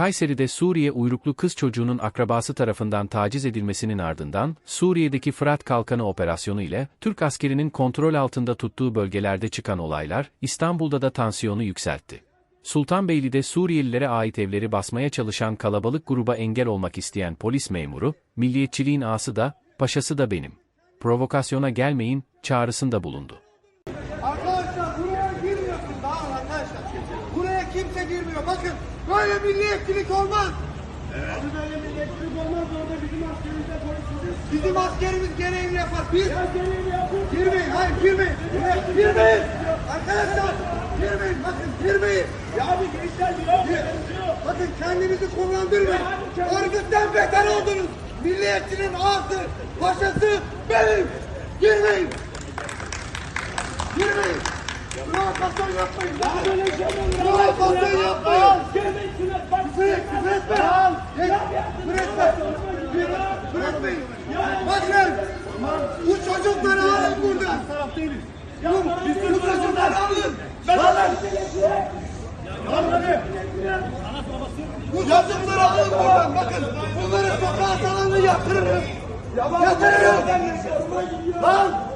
Kayseri'de Suriye uyruklu kız çocuğunun akrabası tarafından taciz edilmesinin ardından, Suriye'deki Fırat Kalkanı operasyonu ile Türk askerinin kontrol altında tuttuğu bölgelerde çıkan olaylar, İstanbul'da da tansiyonu yükseltti. Sultanbeyli'de Suriyelilere ait evleri basmaya çalışan kalabalık gruba engel olmak isteyen polis memuru, milliyetçiliğin ağası da, paşası da benim. Provokasyona gelmeyin, çağrısında bulundu. Arkadaşlar buraya girmiyorsun daha arkadaşlar. Buraya kimse girmiyor. Bakın böyle milliyetçilik olmaz. Abi böyle milliyetçilik olmaz. Orada bizim askerimiz de polisimiz. Bizim askerimiz gereğini yapar. Biz gereğini yapın. Girmeyin. Hayır girmeyin. Buraya girmeyin. Arkadaşlar girmeyin. Bakın girmeyin. Ya abi gençler diyor. Bakın kendinizi kullandırmayın. Örgütten beter oldunuz. Milliyetçinin ağası, paşası benim. Girmeyin. Girmeyin. Provokasyon yapmayın. Daha böyle şey olur. Provokasyon yapmayın. Küfür etme. Küfür etmeyin. Bakın. Bu çocukları alın buradan. Bu, bu çocukları alın. Alın. Bu çocukları alın buradan. Bakın. Bunları sokağa salanı yatırırız. Yatırırız. Lan. Devam edin.